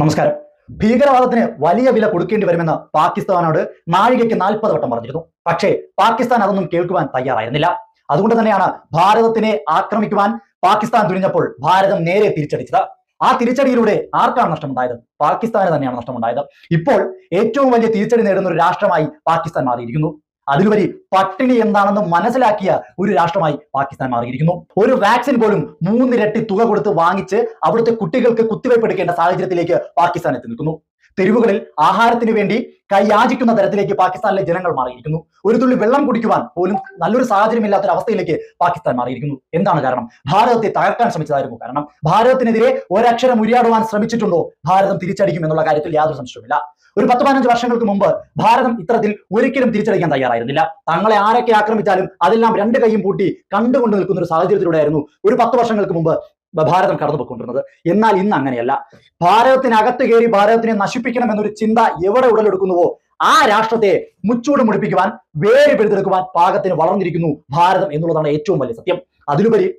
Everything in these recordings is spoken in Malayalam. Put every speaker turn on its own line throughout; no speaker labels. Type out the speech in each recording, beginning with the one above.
നമസ്കാരം. ഭീകരവാദത്തിന് വലിയ വില കൊടുക്കേണ്ടി വരുമെന്ന് പാകിസ്ഥാനോട് നാഴികയ്ക്ക് നാൽപ്പത് വട്ടം പറഞ്ഞിരുന്നു. പക്ഷേ പാകിസ്ഥാൻ അതൊന്നും കേൾക്കുവാൻ തയ്യാറായിരുന്നില്ല. അതുകൊണ്ട് തന്നെയാണ് ഭാരതത്തിനെ ആക്രമിക്കുവാൻ പാകിസ്ഥാൻ തുനിഞ്ഞപ്പോൾ ഭാരതം നേരെ തിരിച്ചടിച്ചത്. ആ തിരിച്ചടിയിലൂടെ ആർക്കാണ് നഷ്ടമുണ്ടായത്? പാകിസ്ഥാന് തന്നെയാണ് നഷ്ടമുണ്ടായത്. ഇപ്പോൾ ഏറ്റവും വലിയ തിരിച്ചടി നേടുന്ന ഒരു രാഷ്ട്രമായി പാകിസ്ഥാൻ മാറിയിരിക്കുന്നു. അതിലുപരി പട്ടിണി എന്താണെന്ന് മനസ്സിലാക്കിയ ഒരു രാഷ്ട്രമായി പാകിസ്ഥാൻ മാറിയിരിക്കുന്നു. ഒരു വാക്സിൻ പോലും മൂന്നിരട്ടി തുക കൊടുത്ത് വാങ്ങിച്ച് അവിടുത്തെ കുട്ടികൾക്ക് കുത്തിവയ്പ് എടുക്കേണ്ട സാഹചര്യത്തിലേക്ക് പാകിസ്ഥാൻ എത്തി നിൽക്കുന്നു. തെരുവുകളിൽ ആഹാരത്തിന് വേണ്ടി കൈയാചിക്കുന്ന തരത്തിലേക്ക് പാകിസ്ഥാനിലെ ജനങ്ങൾ മാറിയിരിക്കുന്നു. ഒരു തുള്ളി വെള്ളം കുടിക്കുവാൻ പോലും നല്ലൊരു സാഹചര്യമില്ലാത്തൊരു അവസ്ഥയിലേക്ക് പാകിസ്ഥാൻ മാറിയിരിക്കുന്നു. എന്താണ് കാരണം? ഭാരതത്തെ തകർക്കാൻ ശ്രമിച്ചതായിരുന്നു കാരണം. ഭാരതത്തിനെതിരെ ഒരക്ഷരം ഉരിയാടുവാൻ ശ്രമിച്ചിട്ടുണ്ടോ? ഭാരതം തിരിച്ചടിക്കും എന്നുള്ള കാര്യത്തിൽ യാതൊരു സംശയവുമില്ല. ഒരു പത്ത് പതിനഞ്ച് വർഷങ്ങൾക്ക് മുമ്പ് ഭാരതം ഇത്തരത്തിൽ ഒരിക്കലും തിരിച്ചടിക്കാൻ തയ്യാറായിരുന്നില്ല. തങ്ങളെ ആരൊക്കെ ആക്രമിച്ചാലും അതെല്ലാം രണ്ട് കൈയും പൂട്ടി കണ്ടുകൊണ്ട് നിൽക്കുന്ന ഒരു സാഹചര്യത്തിലൂടെയായിരുന്നു ഒരു പത്ത് വർഷങ്ങൾക്ക് മുമ്പ് ഭാരതം കടന്നുപോയിക്കൊണ്ടിരുന്നത്. എന്നാൽ ഇന്ന് അങ്ങനെയല്ല. ഭാരതത്തിനകത്ത് കയറി ഭാരതത്തിനെ നശിപ്പിക്കണം എന്നൊരു ചിന്ത എവിടെ ഉടലെടുക്കുന്നുവോ ആ രാഷ്ട്രത്തെ മുച്ചൂട് മുടിപ്പിക്കുവാൻ വേര് പിഴുതെടുക്കുവാൻ പാകത്തിന് വളർന്നിരിക്കുന്നു ഭാരതം എന്നുള്ളതാണ് ഏറ്റവും വലിയ സത്യം. അതിലുപരി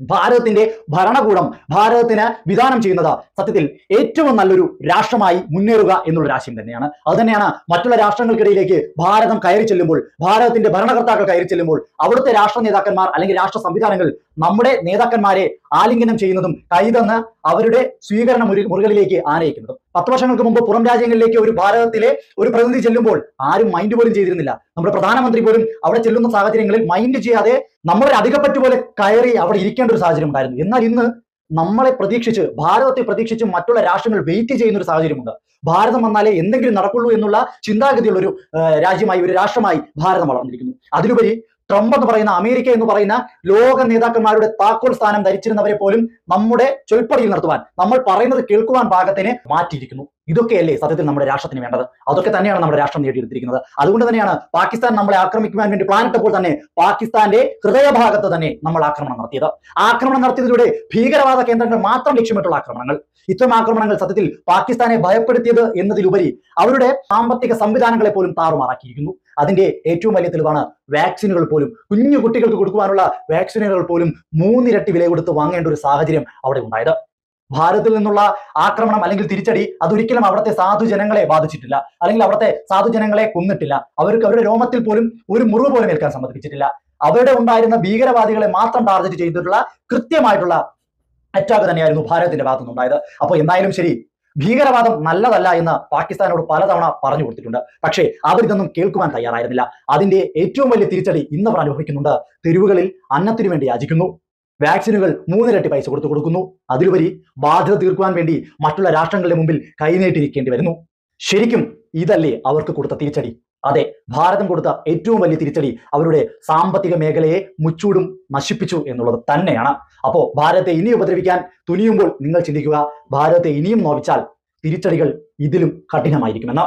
ഭാരതത്തിന്റെ ഭരണകൂടം ഭാരതത്തിന് വിധാനം ചെയ്യുന്നത് സത്യത്തിൽ ഏറ്റവും നല്ലൊരു രാഷ്ട്രമായി മുന്നേറുക എന്നുള്ള ആശയം തന്നെയാണ്. അത് തന്നെയാണ് മറ്റുള്ള രാഷ്ട്രങ്ങൾക്കിടയിലേക്ക് ഭാരതം കയറി ചെല്ലുമ്പോൾ ഭാരതത്തിന്റെ ഭരണകർത്താക്കൾ കയറി ചെല്ലുമ്പോൾ അവിടുത്തെ രാഷ്ട്ര നേതാക്കന്മാർ അല്ലെങ്കിൽ രാഷ്ട്ര സംവിധാനങ്ങൾ നമ്മുടെ നേതാക്കന്മാരെ ആലിംഗനം ചെയ്യുന്നതും കൈതന്ന് അവരുടെ സ്വീകരണ മുറി മുറികളിലേക്ക് ആനയിക്കുന്നതും. പത്ത് വർഷങ്ങൾക്ക് മുമ്പ് പുറം രാജ്യങ്ങളിലേക്ക് ഒരു ഭാരതത്തിലെ ഒരു പ്രതിനിധി ചെല്ലുമ്പോൾ ആരും മൈൻഡ് പോലും ചെയ്തിരുന്നില്ല. നമ്മുടെ പ്രധാനമന്ത്രി പോലും അവിടെ ചെല്ലുന്ന സാഹചര്യങ്ങളിൽ മൈൻഡ് ചെയ്യാതെ നമ്മളൊരു അധികപ്പറ്റു പോലെ കയറി അവിടെ ഇരിക്കേണ്ട ഒരു സാഹചര്യം ഉണ്ടായിരുന്നു. എന്നാൽ ഇന്ന് നമ്മളെ പ്രതീക്ഷിച്ച് ഭാരതത്തെ പ്രതീക്ഷിച്ച് മറ്റുള്ള രാഷ്ട്രങ്ങൾ വെയിറ്റ് ചെയ്യുന്ന ഒരു സാഹചര്യമുണ്ട്. ഭാരതം വന്നാലേ എന്തെങ്കിലും നടക്കുള്ളൂ എന്നുള്ള ചിന്താഗതിയുള്ള ഒരു രാജ്യമായി ഒരു രാഷ്ട്രമായി ഭാരതം വളർന്നിരിക്കുന്നു. അതിലുപരി ട്രംപ് എന്ന് പറയുന്ന അമേരിക്ക എന്ന് പറയുന്ന ലോക നേതാക്കന്മാരുടെ താക്കോൽ സ്ഥാനം ധരിച്ചിരുന്നവരെ പോലും നമ്മുടെ ചൊൽപ്പടിയിൽ നിർത്തുവാൻ നമ്മൾ പറയുന്നത് കേൾക്കുവാൻ പാകത്തിന് മാറ്റിയിരിക്കുന്നു. ഇതൊക്കെയല്ലേ സത്യത്തിൽ നമ്മുടെ രാഷ്ട്രത്തിന് വേണ്ടത്? അതൊക്കെ തന്നെയാണ് നമ്മുടെ രാഷ്ട്രം നേടിയെടുത്തിരിക്കുന്നത്. അതുകൊണ്ട് തന്നെയാണ് പാകിസ്ഥാൻ നമ്മളെ ആക്രമിക്കുവാൻ വേണ്ടി പ്ലാൻ പ്ലാനിട്ടപ്പോൾ തന്നെ പാകിസ്ഥാന്റെ ഹൃദയഭാഗത്ത് തന്നെ നമ്മൾ ആക്രമണം നടത്തിയത്. ആക്രമണം നടത്തിയതിലൂടെ ഭീകരവാദ കേന്ദ്രങ്ങൾ മാത്രം ലക്ഷ്യമിട്ടുള്ള ആക്രമണങ്ങൾ. ഇത്തരം ആക്രമണങ്ങൾ സത്യത്തിൽ പാകിസ്ഥാനെ ഭയപ്പെടുത്തിയത് എന്നതിലുപരി അവരുടെ സാമ്പത്തിക സംവിധാനങ്ങളെ പോലും താറുമാറാക്കിയിരിക്കുന്നു. അതിന്റെ ഏറ്റവും വലിയ തെളിവാണ് വാക്സിനുകൾ പോലും. കുഞ്ഞു കുട്ടികൾക്ക് കൊടുക്കുവാനുള്ള വാക്സിനുകൾ പോലും മൂന്നിരട്ടി വില കൊടുത്ത് വാങ്ങേണ്ട ഒരു സാഹചര്യം അവിടെ ഉണ്ടായത്. ഭാരതത്തിൽ നിന്നുള്ള ആക്രമണം അല്ലെങ്കിൽ തിരിച്ചടി അതൊരിക്കലും അവിടുത്തെ സാധുജനങ്ങളെ ബാധിച്ചിട്ടില്ല. അല്ലെങ്കിൽ അവിടുത്തെ സാധുജനങ്ങളെ കൊന്നിട്ടില്ല. അവർക്ക് അവരുടെ രോമത്തിൽ പോലും ഒരു മുറിവ് പോലും ഏൽക്കാൻ സമ്മതിപ്പിച്ചിട്ടില്ല. അവരുടെ ഉണ്ടായിരുന്ന ഭീകരവാദികളെ മാത്രം ടാർഗറ്റ് ചെയ്തിട്ടുള്ള കൃത്യമായിട്ടുള്ള അറ്റാക്ക് തന്നെയായിരുന്നു ഭാരതത്തിന്റെ ഭാഗത്തുനിന്നുണ്ടായത്. അപ്പോൾ എന്തായാലും ശരി ഭീകരവാദം നല്ലതല്ല എന്ന് പാകിസ്ഥാനോട് പലതവണ പറഞ്ഞു കൊടുത്തിട്ടുണ്ട്. പക്ഷേ അവരിതൊന്നും കേൾക്കുവാൻ തയ്യാറായിരുന്നില്ല. അതിന്റെ ഏറ്റവും വലിയ തിരിച്ചടി ഇന്ന് അവർ അനുഭവിക്കുന്നുണ്ട്. തെരുവുകളിൽ അന്നത്തിനു വേണ്ടി യാചിക്കുന്നു. വാക്സിനുകൾ മൂന്നിരട്ടി പൈസ കൊടുത്തു കൊടുക്കുന്നു. അതിലുപരി ബാധ്യത തീർക്കുവാൻ വേണ്ടി മറ്റുള്ള രാഷ്ട്രങ്ങളുടെ മുമ്പിൽ കൈനീട്ടിരിക്കേണ്ടി വരുന്നു. ശരിക്കും ഇതല്ലേ അവർക്ക് കൊടുത്ത തിരിച്ചടി? അതെ ഭാരതം കൊടുത്ത ഏറ്റവും വലിയ തിരിച്ചടി അവരുടെ സാമ്പത്തിക മേഖലയെ മുച്ചൂടും നശിപ്പിച്ചു എന്നുള്ളത് തന്നെയാണ്. അപ്പോ ഭാരതത്തെ ഇനി ഉപദ്രവിക്കാൻ തുനിയുമ്പോൾ നിങ്ങൾ ചിന്തിക്കുക ഭാരതത്തെ ഇനിയും നോവിച്ചാൽ തിരിച്ചടികൾ ഇതിലും കഠിനമായിരിക്കുമെന്ന്.